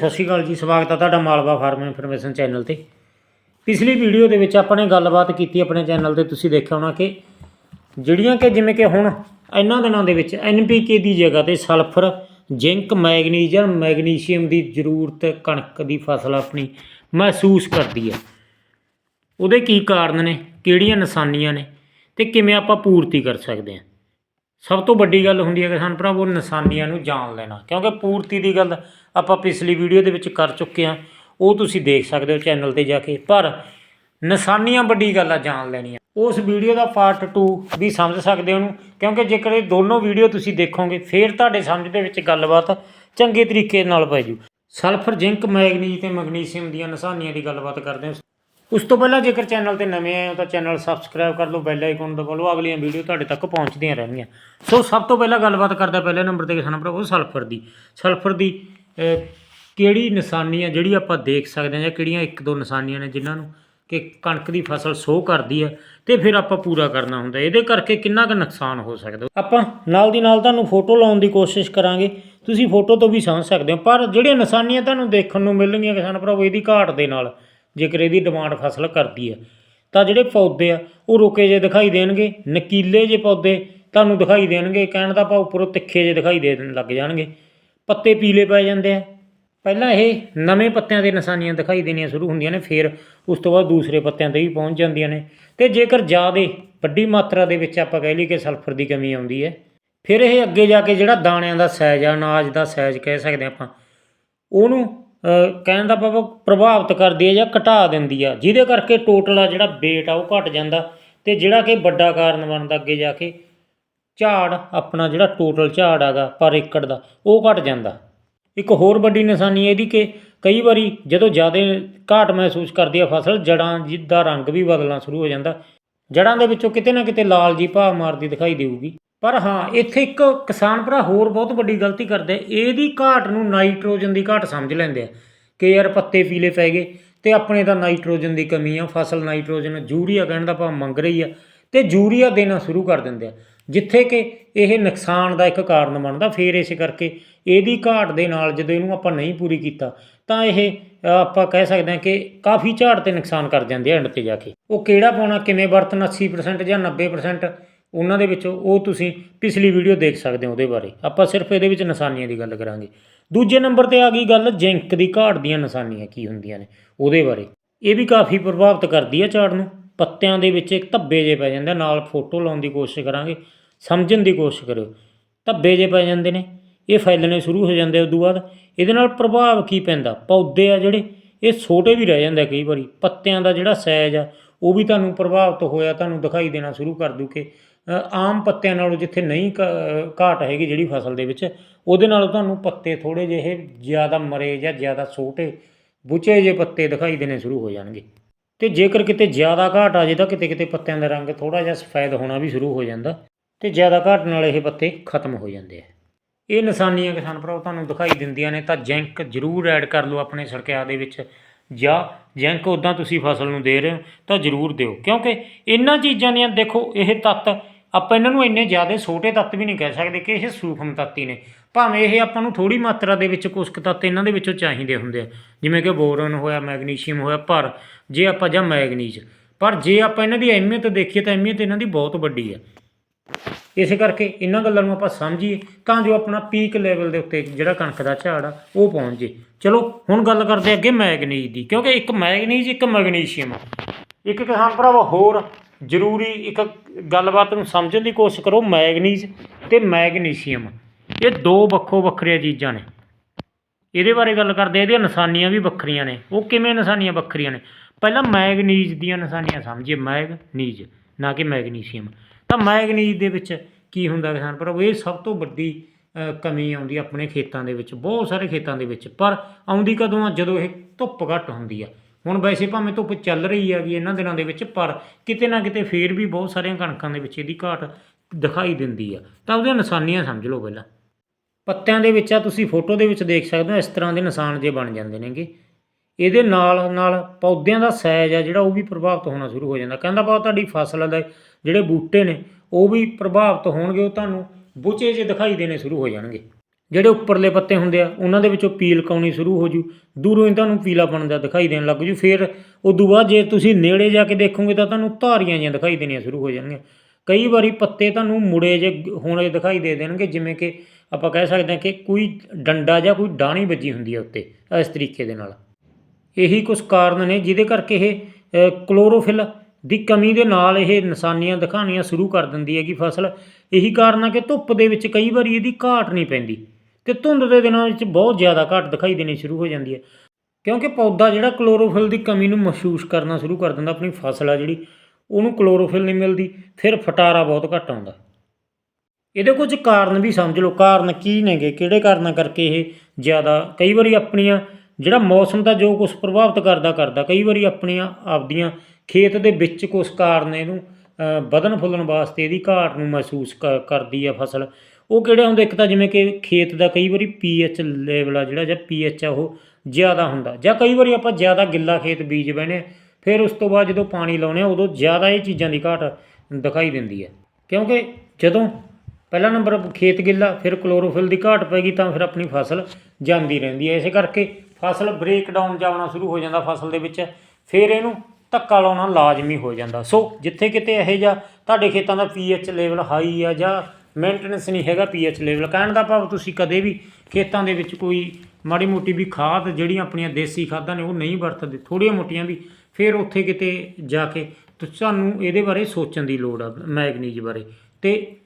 ਸਤਿ ਸ਼੍ਰੀ ਅਕਾਲ ਜੀ, ਸਵਾਗਤ ਹੈ ਤੁਹਾਡਾ ਮਾਲਵਾ ਫਾਰਮ ਇਨਫੋਰਮੇਸ਼ਨ ਚੈਨਲ ਤੇ। ਪਿਛਲੀ ਵੀਡੀਓ ਦੇ ਵਿੱਚ ਆਪਾਂ ਨੇ ਗੱਲਬਾਤ ਕੀਤੀ ਆਪਣੇ ਚੈਨਲ ਤੇ, ਤੁਸੀਂ ਦੇਖਿਆ ਹੋਣਾ ਕਿ ਜਿਹੜੀਆਂ ਕਿ ਜਿਵੇਂ ਕਿ ਹੁਣ ਇਹਨਾਂ ਦਿਨਾਂ ਦੇ ਵਿੱਚ NPK ਦੀ ਜਗ੍ਹਾ ਤੇ ਸਲਫਰ, ਜ਼ਿੰਕ, ਮੈਗਨੀਜ਼ੀਅਮ, ਮੈਗਨੀਸ਼ੀਅਮ ਦੀ ਜ਼ਰੂਰਤ ਕਣਕ ਦੀ ਫਸਲ ਆਪਣੀ ਮਹਿਸੂਸ ਕਰਦੀ ਹੈ ਉਹਦੇ ਕੀ ਕਾਰਨ ਨੇ, ਕਿਹੜੀਆਂ ਨਿਸ਼ਾਨੀਆਂ ਨੇ ਤੇ ਕਿਵੇਂ ਆਪਾਂ ਪੂਰਤੀ ਕਰ ਸਕਦੇ ਹਾਂ ਸਭ ਤੋਂ ਵੱਡੀ ਗੱਲ ਹੁੰਦੀ ਹੈ ਕਿਸਾਨ ਭਰਾਵੋ ਨਿਸ਼ਾਨੀਆਂ ਨੂੰ ਜਾਣ ਲੈਣਾ। ਕਿਉਂਕਿ ਪੂਰਤੀ ਦੀ ਗੱਲ ਆਪਾਂ ਪਿਛਲੀ ਵੀਡੀਓ ਦੇ ਵਿੱਚ ਕਰ ਚੁੱਕੇ ਹਾਂ, ਉਹ ਤੁਸੀਂ ਦੇਖ ਸਕਦੇ ਹੋ ਚੈਨਲ ਤੇ ਜਾ ਕੇ। ਪਰ ਨਿਸ਼ਾਨੀਆਂ ਵੱਡੀ ਗੱਲ ਆ ਜਾਣ ਲੈਣੀਆਂ। ਉਸ ਵੀਡੀਓ ਦਾ ਪਾਰਟ 2 ਵੀ ਸਮਝ ਸਕਦੇ ਹੋ ਉਹਨੂੰ। ਕਿਉਂਕਿ ਜੇਕਰ ਇਹ ਦੋਨੋਂ ਵੀਡੀਓ ਤੁਸੀਂ ਦੇਖੋਗੇ, ਫਿਰ ਤੁਹਾਡੇ ਸਮਝ ਦੇ ਵਿੱਚ ਗੱਲਬਾਤ ਚੰਗੇ ਤਰੀਕੇ ਨਾਲ ਪੈ ਜੂ। ਸਲਫਰ ਜ਼ਿੰਕ ਮੈਗਨੀਜ਼ ਤੇ ਮੈਗਨੀਸ਼ੀਅਮ ਦੀਆਂ ਨਿਸ਼ਾਨੀਆਂ ਦੀ ਗੱਲਬਾਤ ਕਰਦੇ ਹਾਂ। ਉਸ ਤੋਂ ਪਹਿਲਾਂ ਜੇਕਰ ਚੈਨਲ ਤੇ ਨਵੇਂ ਆਏ ਹੋ ਤਾਂ ਚੈਨਲ ਸਬਸਕ੍ਰਾਈਬ ਕਰ ਲਓ ਬੈਲ ਆਈਕਨ ਦਬਾ ਲਓ, ਅਗਲੀਆਂ ਵੀਡੀਓ ਤੁਹਾਡੇ ਤੱਕ ਪਹੁੰਚਦੀਆਂ ਰਹਿਣਗੀਆਂ। ਸੋ ਸਭ ਤੋਂ ਪਹਿਲਾਂ ਗੱਲਬਾਤ ਕਰਦਾ ਪਹਿਲੇ ਨੰਬਰ ਤੇ, ਕਿਸਾਨ ਭਰਾਵੋ ਸਲਫਰ ਦੀ। ਸਲਫਰ ਦੀ ਕਿਹੜੀ ਨਿਸ਼ਾਨੀ ਆ ਜਿਹੜੀ ਆਪਾਂ ਦੇਖ ਸਕਦੇ ਹਾਂ ਜਾਂ ਕਿਹੜੀਆਂ ਇੱਕ ਦੋ ਨਿਸ਼ਾਨੀਆਂ ਨੇ ਜਿਨ੍ਹਾਂ ਨੂੰ ਕਿ ਕਣਕ ਦੀ ਫਸਲ ਸੋ ਕਰਦੀ ਹੈ ਤੇ ਫਿਰ ਆਪਾਂ ਪੂਰਾ ਕਰਨਾ ਹੁੰਦਾ। ਇਹਦੇ ਕਰਕੇ ਕਿੰਨਾ ਕੁ ਨੁਕਸਾਨ ਹੋ ਸਕਦਾ ਆਪਾਂ ਨਾਲ ਦੀ ਨਾਲ ਤੁਹਾਨੂੰ ਫੋਟੋ ਲਾਉਣ ਦੀ ਕੋਸ਼ਿਸ਼ ਕਰਾਂਗੇ। ਤੁਸੀਂ ਫੋਟੋ ਤੋਂ ਵੀ ਸਮਝ ਸਕਦੇ ਹੋ, ਪਰ ਜਿਹੜੀਆਂ ਨਿਸ਼ਾਨੀਆਂ ਤੁਹਾਨੂੰ ਦੇਖਣ ਨੂੰ ਮਿਲਣਗੀਆਂ ਕਿਸਾਨ ਭਰਾਵੋ, ਇਹਦੀ ਘਾਟ ਦੇ ਨਾਲ ਜੇਕਰ ਇਹਦੀ ਡਿਮਾਂਡ ਫਸਲ ਕਰਦੀ ਆ, ਤਾਂ ਜਿਹੜੇ ਪੌਦੇ ਆ, ਉਹ ਰੁਕੇ ਜੇ ਦਿਖਾਈ ਦੇਣਗੇ, ਨਕੀਲੇ ਜੇ ਪੌਦੇ ਤੁਹਾਨੂੰ ਦਿਖਾਈ ਦੇਣਗੇ, ਕਹਿਣ ਦਾ ਭਾਵ ਉੱਪਰੋਂ ਤਿੱਖੇ ਜੇ ਦਿਖਾਈ ਦੇਣ ਲੱਗ ਜਾਣਗੇ। ਪੱਤੇ ਪੀਲੇ ਪੈ ਜਾਂਦੇ ਆ। ਪਹਿਲਾਂ ਇਹ ਨਵੇਂ ਪੱਤਿਆਂ ਦੇ ਨਿਸ਼ਾਨੀਆਂ ਦਿਖਾਈ ਦੇਣੀਆਂ ਸ਼ੁਰੂ ਹੁੰਦੀਆਂ ਨੇ, ਫਿਰ ਉਸ ਤੋਂ ਬਾਅਦ ਦੂਸਰੇ ਪੱਤਿਆਂ ਤੇ ਵੀ ਪਹੁੰਚ ਜਾਂਦੀਆਂ ਨੇ। ਤੇ ਜੇਕਰ ਜ਼ਿਆਦੇ ਵੱਡੀ ਮਾਤਰਾ ਦੇ ਵਿੱਚ ਆਪਾਂ ਕਹਿ ਲਈਏ ਕਿ ਸਲਫਰ ਦੀ ਕਮੀ ਆਉਂਦੀ ਹੈ, ਫਿਰ ਇਹ ਅੱਗੇ ਜਾ ਕੇ ਜਿਹੜਾ ਦਾਣਿਆਂ ਦਾ ਸਾਈਜ਼ ਆ, ਅਨਾਜ ਦਾ ਸਾਈਜ਼ ਕਹਿ ਸਕਦੇ ਆਪਾਂ, ਉਹਨੂੰ ਕਹਿਣ ਦਾ ਭਾਵ ਪ੍ਰਭਾਵਿਤ ਕਰਦੀ ਹੈ ਜਾਂ ਘਟਾ ਦਿੰਦੀ ਆ, ਜਿਹਦੇ ਕਰਕੇ ਟੋਟਲ ਆ ਜਿਹੜਾ weight ਆ ਉਹ ਘਟ ਜਾਂਦਾ ਤੇ ਜਿਹੜਾ ਕਿ ਵੱਡਾ ਕਾਰਨ ਬਣਦਾ ਅੱਗੇ ਜਾ ਕੇ, ਝਾੜ ਆਪਣਾ ਜਿਹੜਾ ਟੋਟਲ ਝਾੜ ਹੈਗਾ ਪਰ ਏਕੜ ਦਾ, ਉਹ ਘਟ ਜਾਂਦਾ। ਇੱਕ ਹੋਰ ਵੱਡੀ ਨਿਸ਼ਾਨੀ ਇਹਦੀ ਕਿ ਕਈ ਵਾਰੀ ਜਦੋਂ ਜ਼ਿਆਦਾ ਘਾਟ ਮਹਿਸੂਸ ਕਰਦੀ ਆ ਫਸਲ, ਜੜਾਂ ਦਾ ਰੰਗ ਵੀ ਬਦਲਣਾ ਸ਼ੁਰੂ ਹੋ ਜਾਂਦਾ। ਜੜਾਂ ਦੇ ਵਿੱਚੋਂ ਕਿਤੇ ਨਾ ਕਿਤੇ ਲਾਲ ਜੀ ਭਾਅ ਮਾਰਦੀ ਦਿਖਾਈ ਦੇਊਗੀ। ਪਰ ਹਾਂ, ਇੱਥੇ ਇੱਕ ਕਿਸਾਨ ਭਰਾ ਹੋਰ ਬਹੁਤ ਵੱਡੀ ਗਲਤੀ ਕਰਦੇ ਇਹਦੀ ਘਾਟ ਨੂੰ ਨਾਈਟ੍ਰੋਜਨ ਦੀ ਘਾਟ ਸਮਝ ਲੈਂਦੇ ਆ ਕਿ ਯਾਰ ਪੱਤੇ ਪੀਲੇ ਪੈ ਗਏ ਤੇ ਆਪਣੇ ਤਾਂ ਨਾਈਟ੍ਰੋਜਨ ਦੀ ਕਮੀ ਆ, ਫਸਲ ਨਾਈਟ੍ਰੋਜਨ, ਯੂਰੀਆ ਕਹਿਣ ਦਾ ਭਾਵ ਮੰਗ ਰਹੀ ਆ ਤੇ ਯੂਰੀਆ ਦੇਣਾ ਸ਼ੁਰੂ ਕਰ ਦਿੰਦੇ ਆ, ਜਿੱਥੇ ਕਿ ਇਹ ਨੁਕਸਾਨ ਦਾ ਇੱਕ ਕਾਰਨ ਬਣਦਾ ਫੇਰ ਇਸ ਕਰਕੇ ਇਹਦੀ ਘਾਟ ਦੇ ਨਾਲ ਜਦੋਂ ਇਹਨੂੰ ਆਪਾਂ ਨਹੀਂ ਪੂਰੀ ਕੀਤਾ ਤਾਂ ਇਹ, ਆਪਾਂ ਕਹਿ ਸਕਦੇ ਹਾਂ ਕਿ ਕਾਫੀ ਝਾੜ ਤੇ ਨੁਕਸਾਨ ਕਰ ਜਾਂਦੇ ਆ ਐਂਡ ਤੇ ਜਾ ਕੇ। ਉਹ ਕਿਹੜਾ ਪਾਉਣਾ, ਕਿਵੇਂ ਵਰਤਣਾ 80% ਜਾਂ 90% ਉਹਨਾਂ ਦੇ ਵਿੱਚੋਂ ਉਹ ਤੁਸੀਂ ਪਿਛਲੀ ਵੀਡੀਓ ਦੇਖ ਸਕਦੇ ਹੋ ਉਹਦੇ ਬਾਰੇ। ਆਪਾਂ ਸਿਰਫ ਇਹਦੇ ਵਿੱਚ ਨਿਸ਼ਾਨੀਆਂ ਦੀ ਗੱਲ ਕਰਾਂਗੇ। ਦੂਜੇ ਨੰਬਰ ਤੇ ਆ ਗਈ ਗੱਲ, ਜਿੰਕ ਦੀ ਘਾਟ ਦੀਆਂ ਨਿਸ਼ਾਨੀਆਂ ਕੀ ਹੁੰਦੀਆਂ ਨੇ ਉਹਦੇ ਬਾਰੇ। ਇਹ ਵੀ ਕਾਫੀ ਪ੍ਰਭਾਵਿਤ ਕਰਦੀ ਹੈ ਝਾੜ ਨੂੰ। ਪੱਤਿਆਂ ਦੇ ਵਿੱਚ ਇੱਕ ਧੱਬੇ ਜੇ ਪੈ ਜਾਂਦੇ ਨਾਲ ਫੋਟੋ ਲਾਉਣ ਦੀ ਕੋਸ਼ਿਸ਼ ਕਰਾਂਗੇ, ਸਮਝਣ ਦੀ ਕੋਸ਼ਿਸ਼ ਕਰਿਓ। ਧੱਬੇ ਜੇ ਪੈ ਜਾਂਦੇ ਨੇ, ਇਹ ਫੈਲਣੇ ਸ਼ੁਰੂ ਹੋ ਜਾਂਦੇ ਉਦੋਂ ਬਾਅਦ। ਇਹਦੇ ਨਾਲ ਪ੍ਰਭਾਵ ਕੀ ਪੈਂਦਾ? ਪੌਦੇ ਆ ਜਿਹੜੇ, ਇਹ ਛੋਟੇ ਵੀ ਰਹਿ ਜਾਂਦੇ ਕਈ ਵਾਰੀ। ਪੱਤਿਆਂ ਦਾ ਜਿਹੜਾ ਸਾਈਜ਼ ਆ, ਉਹ ਵੀ ਤੁਹਾਨੂੰ ਪ੍ਰਭਾਵਿਤ ਹੋਇਆ, ਤੁਹਾਨੂੰ ਦਿਖਾਈ ਦੇਣਾ ਸ਼ੁਰੂ ਕਰ ਦੂ ਕਿ ਆਮ ਪੱਤਿਆਂ ਨਾਲੋਂ ਜਿੱਥੇ ਨਹੀਂ ਘ- ਘਾਟ ਹੈਗੀ ਜਿਹੜੀ ਫਸਲ ਦੇ ਵਿੱਚ, ਉਹਦੇ ਨਾਲੋਂ ਤੁਹਾਨੂੰ ਪੱਤੇ ਥੋੜੇ ਜਿਹੇ ਜ਼ਿਆਦਾ ਮਰੇ ਜਾਂ ਜ਼ਿਆਦਾ ਛੋਟੇ, ਬੁੱਚੇ ਜਿਹੇ ਪੱਤੇ ਦਿਖਾਈ ਦੇਣੇ ਸ਼ੁਰੂ ਹੋ ਜਾਣਗੇ। ਤੇ ਜੇਕਰ ਕਿਤੇ ਜ਼ਿਆਦਾ ਘਾਟ ਆ ਜੇ ਤਾਂ ਕਿਤੇ ਕਿਤੇ ਪੱਤਿਆਂ ਦਾ ਰੰਗ ਥੋੜਾ ਜਿਹਾ ਸਫੈਦ ਹੋਣਾ ਵੀ ਸ਼ੁਰੂ ਹੋ ਜਾਂਦਾ ਤੇ ਜ਼ਿਆਦਾ ਘਾਟ ਨਾਲ ਇਹ ਪੱਤੇ ਖਤਮ ਹੋ ਜਾਂਦੇ ਆ। ਇਹ ਨਿਸ਼ਾਨੀਆਂ ਕਿਸਾਨ ਭਰਾਓ ਤੁਹਾਨੂੰ ਦਿਖਾਈ ਦਿੰਦੀਆਂ ਨੇ, ਤਾਂ ਜੈਂਕ ਜ਼ਰੂਰ ਐਡ ਕਰ ਲਓ ਆਪਣੇ ਸੜਕਿਆਂ ਦੇ ਵਿੱਚ, ਜਾਂ ਜੈਂਕ ਉਦਾਂ ਤੁਸੀਂ ਫਸਲ ਨੂੰ ਦੇ ਰਹੇ ਹੋ ਤਾਂ ਜ਼ਰੂਰ ਦਿਓ, ਕਿਉਂਕਿ ਇਹਨਾਂ ਚੀਜ਼ਾਂ ਦੀਆਂ ਦੇਖੋ, ਇਹ ਤੱਤ ਆਪਾਂ ਇਹਨਾਂ ਨੂੰ ਇੰਨੇ ਜ਼ਿਆਦਾ ਛੋਟੇ ਤੱਤ ਵੀ ਨਹੀਂ ਕਹਿ ਸਕਦੇ ਕਿ ਇਹ ਸੂਖਮ ਤੱਤ ਹੀ ਨੇ। ਭਾਵੇਂ ਇਹ ਆਪਾਂ ਨੂੰ ਥੋੜੀ ਮਾਤਰਾ ਦੇ ਵਿੱਚ ਕੁਝ ਤੱਤ ਇਹਨਾਂ ਦੇ ਵਿੱਚੋਂ ਚਾਹੀਦੇ ਹੁੰਦੇ ਆ। ਜਿਵੇਂ ਕਿ ਬੋਰਨ ਹੋਇਆ, ਮੈਗਨੀਸ਼ੀਅਮ ਹੋਇਆ, ਪਰ ਜੇ ਆਪਾਂ ਜਾਂ ਮੈਗਨੀਜ਼, ਪਰ ਜੇ ਆਪਾਂ ਇਹਨਾਂ ਦੀ ਅਹਿਮੀਅਤ ਦੇਖੀਏ ਤਾਂ ਅਹਿਮੀਅਤ ਇਹਨਾਂ ਦੀ ਬਹੁਤ ਵੱਡੀ ਹੈ ਇਸੇ ਕਰਕੇ ਇਹਨਾਂ ਗੱਲਾਂ ਨੂੰ ਆਪਾਂ ਸਮਝੀਏ ਤਾਂ ਜੋ ਆਪਣਾ ਪੀਕ ਲੈਵਲ ਦੇ ਉੱਤੇ ਜਿਹੜਾ ਕਣਕ ਦਾ ਝਾੜ ਆ, ਉਹ ਪਹੁੰਚ ਜੇ। ਚਲੋ, ਹੁਣ ਗੱਲ ਕਰਦੇ ਅੱਗੇ ਮੈਗਨੀਜ਼ ਦੀ, ਕਿਉਂਕਿ ਇੱਕ ਮੈਗਨੀਜ਼, ਇੱਕ ਮੈਗਨੀਸ਼ੀਅਮ। ਆ। ਇੱਕ ਕਿਸਾਨ ਭਰਾਵਾ, ਹੋਰ ਜ਼ਰੂਰੀ ਇੱਕ ਗੱਲਬਾਤ ਨੂੰ ਸਮਝਣ ਦੀ ਕੋਸ਼ਿਸ਼ ਕਰੋ, ਮੈਗਨੀਜ਼ ਤੇ ਮੈਗਨੀਸ਼ੀਅਮ। ਇਹ ਦੋ ਵੱਖੋ ਵੱਖਰੀਆਂ ਚੀਜ਼ਾਂ ਨੇ। ਇਹਦੇ ਬਾਰੇ ਗੱਲ ਕਰਦੇ ਇਹਦੀਆਂ ਨਿਸ਼ਾਨੀਆਂ ਵੀ ਵੱਖਰੀਆਂ ਨੇ। ਉਹ ਕਿਵੇਂ ਨਿਸ਼ਾਨੀਆਂ ਵੱਖਰੀਆਂ ਨੇ? ਪਹਿਲਾਂ ਮੈਗਨੀਜ਼ ਦੀਆਂ ਨਿਸ਼ਾਨੀਆਂ ਸਮਝੀਏ, ਮੈਗਨੀਜ਼, ਨਾ ਕਿ ਮੈਗਨੀਸ਼ੀਅਮ। ਤਾਂ ਮੈਗਨੀਜ਼ ਦੇ ਵਿੱਚ ਕੀ ਹੁੰਦਾ ਕਿਸਾਨ ਭਰਾਵੋ? ਇਹ ਸਭ ਤੋਂ ਵੱਡੀ ਕਮੀ ਆਉਂਦੀ ਆਪਣੇ ਖੇਤਾਂ ਦੇ ਵਿੱਚ, ਬਹੁਤ ਸਾਰੇ ਖੇਤਾਂ ਦੇ ਵਿੱਚ। ਪਰ ਆਉਂਦੀ ਕਦੋਂ ਆ? ਜਦੋਂ ਇਹ ਧੁੱਪ ਘੱਟ ਹੁੰਦੀ ਆ। ਹੁਣ ਵੈਸੇ ਭਾਵੇਂ ਧੁੱਪ ਚੱਲ ਰਹੀ ਹੈਗੀ ਇਹਨਾਂ ਦਿਨਾਂ ਦੇ ਵਿੱਚ, ਪਰ ਕਿਤੇ ਨਾ ਕਿਤੇ ਫੇਰ ਵੀ ਬਹੁਤ ਸਾਰੀਆਂ ਕਣਕਾਂ ਦੇ ਵਿੱਚ ਇਹਦੀ ਘਾਟ ਦਿਖਾਈ ਦਿੰਦੀ ਆ। ਤਾਂ ਉਹਦੀਆਂ ਨਿਸ਼ਾਨੀਆਂ ਸਮਝ ਲਓ ਪਹਿਲਾਂ। ਪੱਤਿਆਂ ਦੇ ਵਿੱਚ ਆ, ਤੁਸੀਂ ਫੋਟੋ ਦੇ ਵਿੱਚ ਦੇਖ ਸਕਦੇ ਹੋ, ਇਸ ਤਰ੍ਹਾਂ ਦੇ ਨਿਸ਼ਾਨ ਜੇ ਬਣ ਜਾਂਦੇ ਨੇਗੇ। ਇਹਦੇ ਨਾਲ ਨਾਲ ਪੌਦਿਆਂ ਦਾ ਸਾਈਜ਼ ਆ, ਜਿਹੜਾ ਉਹ ਵੀ ਪ੍ਰਭਾਵਿਤ ਹੋਣਾ ਸ਼ੁਰੂ ਹੋ ਜਾਂਦਾ। ਕਹਿੰਦਾ ਭਾਵ ਤੁਹਾਡੀ ਫਸਲ ਦੇ ਜਿਹੜੇ ਬੂਟੇ ਨੇ, ਉਹ ਵੀ ਪ੍ਰਭਾਵਿਤ ਹੋਣਗੇ, ਉਹ ਤੁਹਾਨੂੰ ਬੁਚੇ ਜੇ ਦਿਖਾਈ ਦੇਣੇ ਸ਼ੁਰੂ ਹੋ ਜਾਣਗੇ। ਜਿਹੜੇ ਉੱਪਰਲੇ ਪੱਤੇ ਹੁੰਦੇ ਆ, ਉਹਨਾਂ ਦੇ ਵਿੱਚੋਂ ਪੀਲ ਕਾਉਣੀ ਸ਼ੁਰੂ ਹੋ ਜੂ, ਦੂਰੋਂ ਹੀ ਤੁਹਾਨੂੰ ਪੀਲਾਪਣ ਦਾ ਦਿਖਾਈ ਦੇਣ ਲੱਗ ਜੂ, ਫਿਰ ਉਦੋਂ ਬਾਅਦ ਜੇ ਤੁਸੀਂ ਨੇੜੇ ਜਾ ਕੇ ਦੇਖੋਗੇ ਤਾਂ ਤੁਹਾਨੂੰ ਧਾਰੀਆਂ ਜਿਹੀਆਂ ਦਿਖਾਈ ਦੇਣੀਆਂ ਸ਼ੁਰੂ ਹੋ ਜਾਣਗੀਆਂ। ਕਈ ਵਾਰੀ ਪੱਤੇ ਤੁਹਾਨੂੰ ਮੁੜੇ ਜੇ ਹੋਣੇ ਦਿਖਾਈ ਦੇ ਦੇਣਗੇ, ਜਿਵੇਂ ਕਿ ਆਪਾਂ ਕਹਿ ਸਕਦੇ ਹਾਂ ਕਿ ਕੋਈ ਡੰਡਾ ਜਾਂ ਕੋਈ ਡਾਣੀ ਵੱਜੀ ਹੁੰਦੀ ਹੈ ਉੱਤੇ, ਇਸ ਤਰੀਕੇ ਦੇ ਨਾਲ। ਇਹੀ ਕੁਝ ਕਾਰਨ ਨੇ ਜਿਹਦੇ ਕਰਕੇ ਇਹ ਕਲੋਰੋਫਿਲ ਦੀ ਕਮੀ ਦੇ ਨਾਲ ਇਹ ਨਿਸ਼ਾਨੀਆਂ ਦਿਖਾਉਣੀਆਂ ਸ਼ੁਰੂ ਕਰ ਦਿੰਦੀ ਹੈਗੀ ਫਸਲ। ਇਹੀ ਕਾਰਨ ਆ ਕਿ ਧੁੱਪ ਦੇ ਵਿੱਚ ਕਈ ਵਾਰੀ ਇਹਦੀ ਘਾਟ ਨਹੀਂ ਪੈਂਦੀ। ਤੇ ਧੁੰਦ ਦੇ ਦਿਨਾਂ ਵਿੱਚ ਬਹੁਤ ਜ਼ਿਆਦਾ ਘਾਟ ਦਿਖਾਈ ਦੇਣੀ ਸ਼ੁਰੂ ਹੋ ਜਾਂਦੀ ਹੈ। ਕਿਉਂਕਿ ਪੌਦਾ ਜਿਹੜਾ ਕਲੋਰੋਫਿਲ ਦੀ ਕਮੀ ਨੂੰ ਮਹਿਸੂਸ ਕਰਨਾ ਸ਼ੁਰੂ ਕਰ ਦਿੰਦਾ, ਆਪਣੀ ਫਸਲ ਆ ਜਿਹੜੀ, ਉਹਨੂੰ ਕਲੋਰੋਫਿਲ ਨਹੀਂ ਮਿਲਦੀ, ਫਿਰ ਫਟਾਰਾ ਬਹੁਤ ਘੱਟ ਆਉਂਦਾ। ਇਹਦੇ ਕੁਝ ਕਾਰਨ ਵੀ ਸਮਝ ਲਓ। ਕਾਰਨ ਕੀ ਨੇਗੇ? ਕਿਹੜੇ ਕਾਰਨਾਂ ਕਰਕੇ ਇਹ ਜ਼ਿਆਦਾ, ਕਈ ਵਾਰੀ ਆਪਣੀਆਂ ਜਿਹੜਾ ਮੌਸਮ ਦਾ ਜੋ ਕੁਝ ਪ੍ਰਭਾਵਿਤ ਕਰਦਾ ਕਰਦਾ, ਕਈ ਵਾਰੀ ਆਪਣੀਆਂ ਆਪਦੀਆਂ ਖੇਤ ਦੇ ਵਿੱਚ ਕੁਝ ਕਾਰਨ ਇਹਨੂੰ ਵਧਣ ਫੁੱਲਣ ਵਾਸਤੇ ਇਹਦੀ ਘਾਟ ਨੂੰ ਮਹਿਸੂਸ ਕਰਦੀ ਆ ਫਸਲ। ਉਹ ਕਿਹੜੇ ਹੁੰਦੇ? ਇੱਕ ਤਾਂ ਜਿਵੇਂ ਕਿ ਖੇਤ ਦਾ ਕਈ ਵਾਰੀ ਪੀਐਚ ਲੈਵਲ ਆ ਜਿਹੜਾ, ਜਾਂ ਪੀਐਚ ਆ ਉਹ ਜ਼ਿਆਦਾ ਹੁੰਦਾ। ਜਾਂ ਕਈ ਵਾਰੀ ਆਪਾਂ ਜ਼ਿਆਦਾ ਗਿੱਲਾ ਖੇਤ ਬੀਜ ਬੈਨੇ ਫਿਰ ਉਸ ਤੋਂ ਬਾਅਦ ਜਦੋਂ ਪਾਣੀ ਲਾਉਨੇ ਆ ਉਦੋਂ ਜ਼ਿਆਦਾ ਇਹ ਚੀਜ਼ਾਂ ਦੀ ਘਾਟ ਦਿਖਾਈ ਦਿੰਦੀ ਹੈ। ਕਿਉਂਕਿ ਜਦੋਂ ਪਹਿਲਾ ਨੰਬਰ ਖੇਤ ਗਿੱਲਾ, ਫਿਰ ਕਲੋਰੋਫਿਲ ਦੀ ਘਾਟ ਪੈਗੀ ਤਾਂ ਫਿਰ ਆਪਣੀ ਫਸਲ ਜਾਂਦੀ ਰਹਿੰਦੀ ਹੈ। ਇਸੇ ਕਰਕੇ ਫਸਲ ਬ੍ਰੇਕ ਡਾਊਨ ਜਾਉਣਾ ਸ਼ੁਰੂ ਹੋ ਜਾਂਦਾ ਫਸਲ ਦੇ ਵਿੱਚ, ਫਿਰ ਇਹਨੂੰ ਧੱਕਾ ਲਾਉਣਾ ਲਾਜ਼ਮੀ ਹੋ ਜਾਂਦਾ। ਸੋ ਜਿੱਥੇ ਕਿਤੇ ਇਹ ਜਾਂ ਤੁਹਾਡੇ ਖੇਤਾਂ ਦਾ ਪੀਐਚ ਲੈਵਲ ਹਾਈ ਆ ਜਾਂ ਮੇਨਟੇਨੈਂਸ ਨਹੀਂ ਹੈਗਾ ਪੀਐਚ ਲੈਵਲ ਕਹਿਣ ਦਾ ਭਾਵ ਤੁਸੀਂ ਕਦੇ ਵੀ ਖੇਤਾਂ ਦੇ ਵਿੱਚ ਕੋਈ ਮਾੜੀ ਮੋਟੀ ਵੀ ਖਾਦ ਜਿਹੜੀਆਂ ਆਪਣੀਆਂ ਦੇਸੀ ਖਾਦਾਂ ਨੇ ਉਹ ਨਹੀਂ ਵਰਤਦੇ, ਥੋੜ੍ਹੀਆਂ ਮੋਟੀਆਂ ਵੀ, ਫਿਰ ਉੱਥੇ ਕਿਤੇ ਜਾ ਕੇ ਤੁਹਾਨੂੰ ਇਹਦੇ ਬਾਰੇ ਸੋਚਣ ਦੀ ਲੋੜ ਆ, ਮੈਗਨੀਜ ਬਾਰੇ। ਤੇ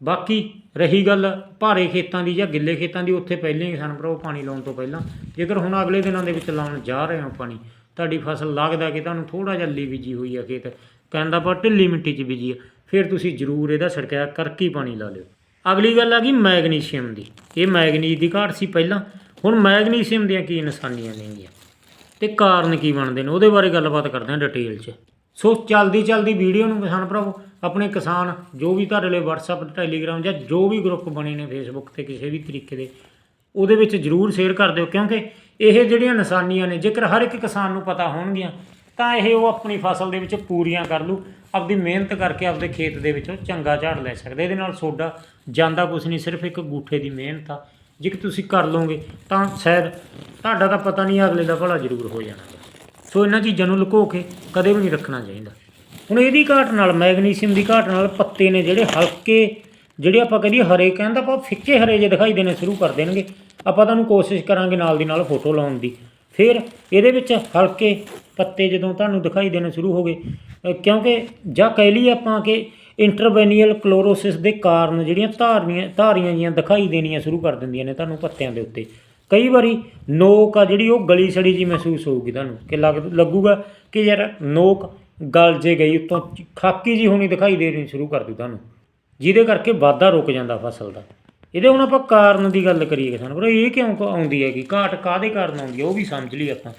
ਬਾਕੀ ਰਹੀ ਗੱਲ ਭਾਰੇ ਖੇਤਾਂ ਦੀ ਜਾਂ ਗਿੱਲੇ ਖੇਤਾਂ ਦੀ, ਉੱਥੇ ਪਹਿਲਾਂ ਹੀ ਸਾਨੂੰ ਭਰਾਓ ਪਾਣੀ ਲਾਉਣ ਤੋਂ ਪਹਿਲਾਂ। ਜੇਕਰ ਹੁਣ ਅਗਲੇ ਦਿਨਾਂ ਦੇ ਵਿੱਚ ਲਾਉਣ ਜਾ ਰਹੇ ਹੋ ਪਾਣੀ, ਤੁਹਾਡੀ ਫਸਲ ਲੱਗਦਾ ਕਿ ਤੁਹਾਨੂੰ ਥੋੜਾ ਜਿਹਾ ਲੀ ਬੀਜੀ ਹੋਈ ਆ ਖੇਤ, ਕਹਿੰਦਾ ਪਰ ਢਿੱਲੀ ਮਿੱਟੀ 'ਚ ਬੀਜੀ ਆ। ਫਿਰ ਤੁਸੀਂ ਜ਼ਰੂਰ ਇਹਦਾ ਛਿੜਕਿਆ ਕਰਕੇ ਪਾਣੀ ਲਾ ਲਿਓ। ਅਗਲੀ ਗੱਲ ਆ ਗਈ ਮੈਗਨੀਸ਼ੀਅਮ ਦੀ। ਇਹ ਮੈਗਨੀਜ਼ ਦੀ ਘਾਟ ਸੀ ਪਹਿਲਾਂ। ਹੁਣ ਮੈਗਨੀਸ਼ੀਅਮ ਦੀਆਂ ਕੀ ਨਿਸ਼ਾਨੀਆਂ ਨੇਗੀਆਂ? ਤੇ ਕਾਰਨ ਕੀ ਬਣਦੇ ਨੇ? ਉਹਦੇ ਬਾਰੇ ਗੱਲਬਾਤ ਕਰਦੇ ਹਾਂ ਡਿਟੇਲ 'ਚ। ਸੋ ਚਲਦੀ ਚਲਦੀ ਵੀਡੀਓ ਨੂੰ ਕਿਸਾਨ ਭਰਾਵੋ, ਆਪਣੇ ਕਿਸਾਨ ਜੋ ਵੀ ਤੁਹਾਡੇ ਲਈ WhatsApp ਟੈਲੀਗ੍ਰਾਮ ਜਾਂ ਜੋ ਵੀ ਗਰੁੱਪ ਬਣੇ ਨੇ Facebook ਤੇ ਕਿਸੇ ਵੀ ਤਰੀਕੇ ਦੇ, ਉਹਦੇ ਵਿੱਚ ਜਰੂਰ ਸ਼ੇਅਰ ਕਰ ਦਿਓ। ਕਿਉਂਕਿ ਇਹ ਜਿਹੜੀਆਂ ਨਿਸ਼ਾਨੀਆਂ ਨੇ, ਜੇਕਰ ਹਰ ਇੱਕ ਕਿਸਾਨ ਨੂੰ ਪਤਾ ਹੋਣਗੀਆਂ ਤਾਂ ਇਹ ਉਹ ਆਪਣੀ ਫਸਲ ਦੇ ਵਿੱਚ ਪੂਰੀਆਂ ਕਰ ਲੂ, ਆਪਦੀ ਮਿਹਨਤ ਕਰਕੇ ਆਪਦੇ ਖੇਤ ਦੇ ਵਿੱਚੋਂ ਚੰਗਾ ਝਾੜ ਲੈ ਸਕਦੇ। ਇਹਦੇ ਨਾਲ ਸੋਡਾ ਜਾਂਦਾ ਕੁਛ ਨਹੀਂ, ਸਿਰਫ ਇੱਕ ਗੂਠੇ ਦੀ ਮਿਹਨਤ ਆ। ਜੇ ਕਿ ਤੁਸੀਂ ਕਰ ਲਓਗੇ ਤਾਂ ਸ਼ਾਇਦ ਤੁਹਾਡਾ ਤਾਂ ਪਤਾ ਨਹੀਂ ਅਗਲੇ ਦਾ ਭਲਾ ਜ਼ਰੂਰ ਹੋ ਜਾਣਾ। ਸੋ ਇਹਨਾਂ ਚੀਜ਼ਾਂ ਨੂੰ ਲੁਕੋ ਕੇ ਕਦੇ ਵੀ ਨਹੀਂ ਰੱਖਣਾ ਚਾਹੀਦਾ। ਹੁਣ ਇਹਦੀ ਘਾਟ ਨਾਲ, ਮੈਗਨੀਸ਼ੀਅਮ ਦੀ ਘਾਟ ਨਾਲ ਪੱਤੇ ਨੇ ਜਿਹੜੇ ਹਲਕੇ, ਜਿਹੜੇ ਆਪਾਂ ਕਹਦੇ ਹਰੇ, ਕਹਿੰਦਾ ਆਪਾਂ ਫਿੱਕੇ ਹਰੇ ਜੇ ਦਿਖਾਈ ਦੇਣੇ ਸ਼ੁਰੂ ਕਰ ਦੇਣਗੇ। ਆਪਾਂ ਤੁਹਾਨੂੰ ਕੋਸ਼ਿਸ਼ ਕਰਾਂਗੇ ਨਾਲ ਦੀ ਨਾਲ ਫੋਟੋ ਲਾਉਣ ਦੀ। ਫਿਰ ਇਹਦੇ ਵਿੱਚ ਹਲਕੇ ਪੱਤੇ ਜਦੋਂ ਤੁਹਾਨੂੰ ਦਿਖਾਈ ਦੇਣੇ ਸ਼ੁਰੂ ਹੋ ਗਏ ਕਿਉਂਕਿ ਜਾਂ ਕਹਿ ਲਈਏ ਆਪਾਂ ਕਿ ਇੰਟਰਵੈਨੀਅਲ ਕਲੋਰੋਸਿਸ ਦੇ ਕਾਰਨ ਜਿਹੜੀਆਂ ਧਾਰਨੀਆਂ, ਧਾਰੀਆਂ ਜੀਆਂ ਦਿਖਾਈ ਦੇਣੀਆਂ ਸ਼ੁਰੂ ਕਰ ਦਿੰਦੀਆਂ ਨੇ ਤੁਹਾਨੂੰ ਪੱਤਿਆਂ ਦੇ ਉੱਤੇ। ਕਈ ਵਾਰੀ ਨੋਕ ਆ ਜਿਹੜੀ ਉਹ ਗਲੀ ਸੜੀ ਜੀ ਮਹਿਸੂਸ ਹੋਊਗੀ ਤੁਹਾਨੂੰ, ਕਿ ਲੱਗ, ਲੱਗੂਗਾ ਕਿ ਯਾਰ ਨੋਕ ਗਲ ਜੇ ਗਈ, ਉੱਤੋਂ ਖਾਕੀ ਜੀ ਹੋਣੀ ਦਿਖਾਈ ਦੇਣੀ ਸ਼ੁਰੂ ਕਰ ਦੂ ਤੁਹਾਨੂੰ, ਜਿਹਦੇ ਕਰਕੇ ਵਾਧਾ ਰੁਕ ਜਾਂਦਾ ਫਸਲ ਦਾ। ਇਹਦੇ ਹੁਣ ਆਪਾਂ ਕਾਰਨ ਦੀ ਗੱਲ ਕਰੀਏ ਕਿਸਾਨ ਪਰ ਇਹ ਕਿਉਂ ਕ- ਆਉਂਦੀ ਹੈਗੀ? ਘਾਟ ਕਾਦੇ ਕਾਰਨ ਆਉਂਦੀ ਹੈ? ਉਹ ਵੀ ਸਮਝ ਲਈ ਆਪਾਂ।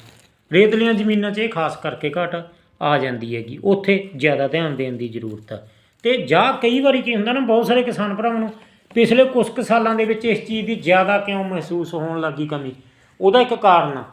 ਰੇਤਲੀਆਂ ਜ਼ਮੀਨਾਂ 'ਚ ਇਹ ਖਾਸ ਕਰਕੇ ਘਾਟ ਆ ਜਾਂਦੀ ਹੈਗੀ। ਉੱਥੇ ਜ਼ਿਆਦਾ ਧਿਆਨ ਦੇਣ ਦੀ ਜ਼ਰੂਰਤ ਆ। ਤੇ ਜਾਂ ਕਈ ਵਾਰੀ ਕੀ ਹੁੰਦਾ ਨਾ, ਬਹੁਤ ਸਾਰੇ ਕਿਸਾਨ ਭਰਾਵਾਂ ਨੂੰ ਪਿਛਲੇ ਕੁਝ ਕੁ ਸਾਲਾਂ ਦੇ ਵਿੱਚ ਇਸ ਚੀਜ਼ ਦੀ ਜ਼ਿਆਦਾ ਕਿਉਂ ਮਹਿਸੂਸ ਹੋਣ ਲੱਗੀ ਕਮੀ? ਉਹਦਾ ਇੱਕ ਕਾਰਨ ਆ।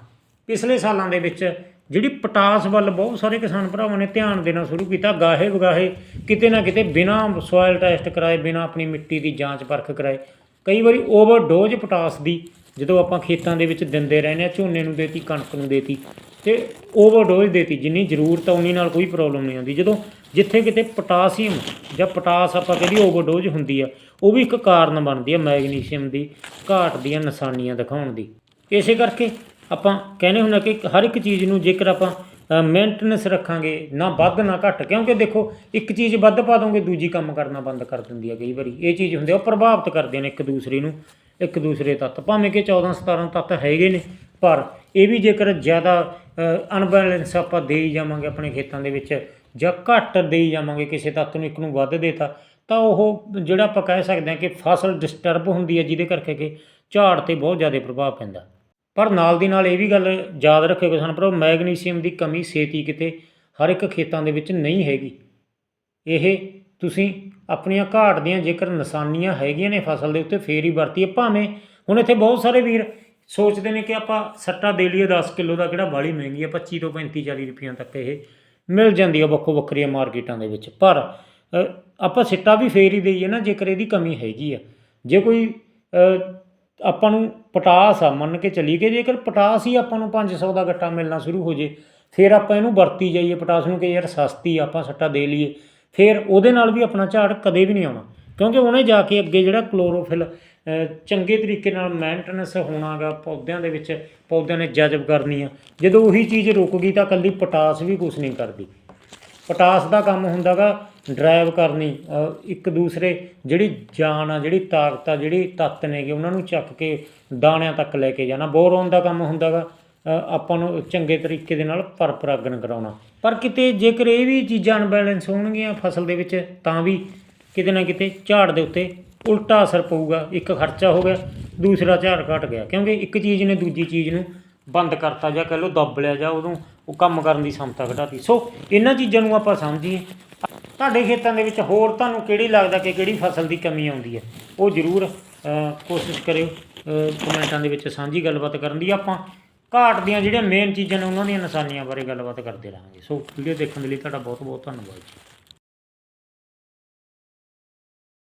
ਪਿਛਲੇ ਸਾਲਾਂ ਦੇ ਵਿੱਚ ਜਿਹੜੀ ਪਟਾਸ ਵੱਲ ਬਹੁਤ ਸਾਰੇ ਕਿਸਾਨ ਭਰਾਵਾਂ ਨੇ ਧਿਆਨ ਦੇਣਾ ਸ਼ੁਰੂ ਕੀਤਾ। ਗਾਹੇ ਵਗਾਹੇ ਕਿਤੇ ਨਾ ਕਿਤੇ ਬਿਨਾਂ ਸੋਇਲ ਟੈਸਟ ਕਰਾਏ, ਬਿਨਾਂ ਆਪਣੀ ਮਿੱਟੀ ਦੀ ਜਾਂਚ ਪਰਖ ਕਰਾਏ। ਕਈ ਵਾਰੀ ਓਵਰਡੋਜ਼ ਪੋਟਾਸ ਦੀ ਜਦੋਂ ਆਪਾਂ ਖੇਤਾਂ ਦੇ ਵਿੱਚ ਦਿੰਦੇ ਰਹਿੰਦੇ ਆ ਝੋਨੇ ਨੂੰ ਦੇਤੀ, ਕਣਕ ਨੂੰ ਦੇਤੀ, ਤੇ ਓਵਰਡੋਜ਼ ਦੇਤੀ, ਜਿੰਨੀ ਜ਼ਰੂਰਤ ਆ ਉਨੀ ਨਾਲ ਕੋਈ ਪ੍ਰੋਬਲਮ ਨਹੀਂ ਆਉਂਦੀ। ਜਦੋਂ ਜਿੱਥੇ ਕਿਤੇ ਪੋਟਾਸੀਅਮ ਜਾਂ ਪੋਟਾਸ ਆਪਾਂ ਕਹਿੰਦੀ ਓਵਰਡੋਜ਼ ਹੁੰਦੀ ਆ, ਉਹ ਵੀ ਇੱਕ ਕਾਰਨ ਬਣਦੀ ਆ ਮੈਗਨੀਸ਼ੀਅਮ ਦੀ, ਘਾਟ ਦੀਆਂ ਨਿਸ਼ਾਨੀਆਂ ਦਿਖਾਉਣ ਦੀ। ਇਸੇ ਕਰਕੇ ਆਪਾਂ ਕਹਿੰਦੇ ਹੁੰਦੇ ਕਿ ਹਰ ਇੱਕ ਚੀਜ਼ ਨੂੰ ਜੇਕਰ ਆਪਾਂ ਮੇਨਟੇਨੈਂਸ ਰੱਖਾਂਗੇ, ਨਾ ਵੱਧ, ਨਾ ਘੱਟ। ਕਿਉਂਕਿ ਦੇਖੋ, ਇੱਕ ਚੀਜ਼ ਵੱਧ ਪਾ ਦੋਗੇ, ਦੂਜੀ ਕੰਮ ਕਰਨਾ ਬੰਦ ਕਰ ਦਿੰਦੀ ਹੈ ਕਈ ਵਾਰੀ। ਇਹ ਚੀਜ਼ ਹੁੰਦੀ ਆ, ਉਹ ਪ੍ਰਭਾਵਿਤ ਕਰਦੇ ਨੇ ਇੱਕ ਦੂਸਰੇ ਨੂੰ, ਇੱਕ ਦੂਸਰੇ ਤੱਤ। ਭਾਵੇਂ ਕਿ 14 17 ਤੱਤ ਹੈਗੇ ਨੇ, ਪਰ ਇਹ ਵੀ ਜੇਕਰ ਜ਼ਿਆਦਾ ਅਨਬੈਲੈਂਸ ਆਪਾਂ ਦੇਈ ਜਾਵਾਂਗੇ ਆਪਣੇ ਖੇਤਾਂ ਦੇ ਵਿੱਚ, ਜਾਂ ਘੱਟ ਦੇਈ ਜਾਵਾਂਗੇ, ਕਿਸੇ ਤੱਤ ਨੂੰ ਇੱਕ ਨੂੰ ਵੱਧ ਦੇਤਾ, ਤਾਂ ਉਹ ਜਿਹੜਾ ਆਪਾਂ ਕਹਿ ਸਕਦੇ ਹਾਂ ਕਿ ਫਸਲ ਡਿਸਟਰਬ ਹੁੰਦੀ ਹੈ ਜਿਹਦੇ ਕਰਕੇ ਕਿ ਝਾੜ ਤੇ ਬਹੁਤ ਜ਼ਿਆਦਾ ਪ੍ਰਭਾਵ ਪੈਂਦਾ। ਪਰ ਨਾਲ ਦੀ ਨਾਲ ਇਹ ਵੀ ਗੱਲ ਯਾਦ ਰੱਖਿਓ ਕਿਸਾਨ ਸਾਨੂੰ ਮੈਗਨੀਸ਼ੀਅਮ ਦੀ ਕਮੀ ਛੇਤੀ ਕਿਤੇ ਹਰ ਇੱਕ ਖੇਤਾਂ ਦੇ ਵਿੱਚ ਨਹੀਂ ਹੈਗੀ। ਇਹ ਤੁਸੀਂ ਆਪਣੀਆਂ ਘਾਟ ਦੀਆਂ ਜੇਕਰ ਨਿਸ਼ਾਨੀਆਂ ਹੈਗੀਆਂ ਨੇ ਫਸਲ ਦੇ ਉੱਤੇ, ਫੇਰ ਹੀ ਵਰਤੀਏ। ਭਾਵੇਂ ਹੁਣ ਇੱਥੇ ਬਹੁਤ ਸਾਰੇ ਵੀਰ ਸੋਚਦੇ ਨੇ ਕਿ ਆਪਾਂ ਸੱਟਾ ਦੇ ਲਈਏ 10 ਕਿਲੋ ਦਾ ਕਿਹੜਾ ਬਾਲੀ ਮਹਿੰਗੀ ਆ 25 ਤੋਂ 35 40 ਰੁਪਈਆਂ ਤੱਕ ਇਹ ਮਿਲ ਜਾਂਦੀ ਆ ਵੱਖੋ ਵੱਖਰੀਆਂ ਮਾਰਕੀਟਾਂ ਦੇ ਵਿੱਚ। ਪਰ ਆਪਾਂ ਸਿੱਟਾ ਵੀ ਫੇਰ ਹੀ ਦੇਈਏ ਨਾ ਜੇਕਰ ਇਹਦੀ ਕਮੀ ਹੈਗੀ ਆ। ਜੇ ਕੋਈ ਆਪਾਂ ਨੂੰ ਪਟਾਸ ਆ, ਮੰਨ ਕੇ ਚੱਲੀ ਕਿ ਜੇਕਰ ਪਟਾਸ ਹੀ ਆਪਾਂ ਨੂੰ 500 ਦਾ ਗੱਟਾ ਮਿਲਣਾ ਸ਼ੁਰੂ ਹੋ ਜੇ, ਫਿਰ ਆਪਾਂ ਇਹਨੂੰ ਵਰਤੀ ਜਾਈਏ ਪਟਾਸ ਨੂੰ ਕਿ ਯਾਰ ਸਸਤੀ ਆਪਾਂ ਸੱਟਾ ਦੇ ਲਈਏ, ਫਿਰ ਉਹਦੇ ਨਾਲ ਵੀ ਆਪਣਾ ਝਾੜ ਕਦੇ ਵੀ ਨਹੀਂ ਆਉਣਾ। ਕਿਉਂਕਿ ਉਹਨੇ ਜਾ ਕੇ ਅੱਗੇ ਜਿਹੜਾ ਕਲੋਰੋਫਿਲ ਚੰਗੇ ਤਰੀਕੇ ਨਾਲ ਮੇਨਟੇਨੈਂਸ ਹੋਣਾਗਾ ਪੌਦਿਆਂ ਦੇ ਵਿੱਚ, ਪੌਦਿਆਂ ਨੇ ਜਜ਼ਬ ਕਰਨੀ ਆ। ਜਦੋਂ ਉਹੀ ਚੀਜ਼ ਰੁਕ ਗਈ ਤਾਂ ਕੱਲੀ ਪਟਾਸ ਵੀ ਕੁਝ ਨਹੀਂ ਕਰਦੀ। ਪਟਾਸ ਦਾ ਕੰਮ ਹੁੰਦਾਗਾ ਡਰਾਈਵ ਕਰਨੀ ਇੱਕ ਦੂਸਰੇ ਜਿਹੜੀ ਜਾਨ ਆ, ਜਿਹੜੀ ਤਾਕਤ ਆ, ਜਿਹੜੀ ਤੱਤ ਨੇਗੇ, ਉਹਨਾਂ ਨੂੰ ਚੱਕ ਕੇ ਦਾਣਿਆਂ ਤੱਕ ਲੈ ਕੇ ਜਾਣਾ। ਬੋਰੋਨ ਦਾ ਕੰਮ ਹੁੰਦਾਗਾ ਆਪਾਂ ਨੂੰ ਚੰਗੇ ਤਰੀਕੇ ਦੇ ਨਾਲ ਪਰਪਰਾਗਣ ਕਰਾਉਣਾ। ਪਰ ਕਿਤੇ ਜੇਕਰ ਇਹ ਵੀ ਚੀਜ਼ਾਂ ਅਨਬੈਲੈਂਸ ਹੋਣਗੀਆਂ ਫਸਲ ਦੇ ਵਿੱਚ, ਤਾਂ ਵੀ ਕਿਤੇ ਨਾ ਕਿਤੇ ਝਾੜ ਦੇ ਉੱਤੇ ਉਲਟਾ ਅਸਰ ਪਊਗਾ। ਇੱਕ ਖਰਚਾ ਹੋ ਗਿਆ, ਦੂਸਰਾ ਝਾੜ ਘਟ ਗਿਆ। ਕਿਉਂਕਿ ਇੱਕ ਚੀਜ਼ ਨੇ ਦੂਜੀ ਚੀਜ਼ ਨੂੰ ਬੰਦ ਕਰਤਾ ਜਾਂ ਕਹ ਲਓ ਦੱਬ ਲਿਆ ਜਾਂ ਉਦੋਂ ਉਹ ਕੰਮ ਕਰਨ ਦੀ ਸਮਤਾ ਘਟਾਤੀ। ਸੋ ਇਹਨਾਂ ਚੀਜ਼ਾਂ ਨੂੰ ਆਪਾਂ ਸਮਝੀਏ। ਤੁਹਾਡੇ ਖੇਤਾਂ ਦੇ ਵਿੱਚ ਹੋਰ ਤੁਹਾਨੂੰ ਕਿਹੜੀ ਲੱਗਦਾ ਕਿ ਕਿਹੜੀ ਫਸਲ ਦੀ ਕਮੀ ਆਉਂਦੀ ਹੈ? ਉਹ ਜ਼ਰੂਰ ਕੋਸ਼ਿਸ਼ ਕਰਿਓ ਅ, ਕਮੈਂਟਾਂ ਦੇ ਵਿੱਚ ਸਾਂਝੀ ਗੱਲਬਾਤ ਕਰਨ ਦੀ। ਆਪਾਂ ਘਾਟ ਦੀਆਂ ਜਿਹੜੀਆਂ ਮੇਨ ਚੀਜ਼ਾਂ ਨੇ ਉਹਨਾਂ ਦੀਆਂ ਨਿਸ਼ਾਨੀਆਂ ਬਾਰੇ ਗੱਲਬਾਤ ਕਰਦੇ ਰਹਾਂਗੇ। ਸੋ ਵੀਡੀਓ ਦੇਖਣ ਦੇ ਲਈ ਤੁਹਾਡਾ ਬਹੁਤ ਬਹੁਤ ਧੰਨਵਾਦ ਜੀ।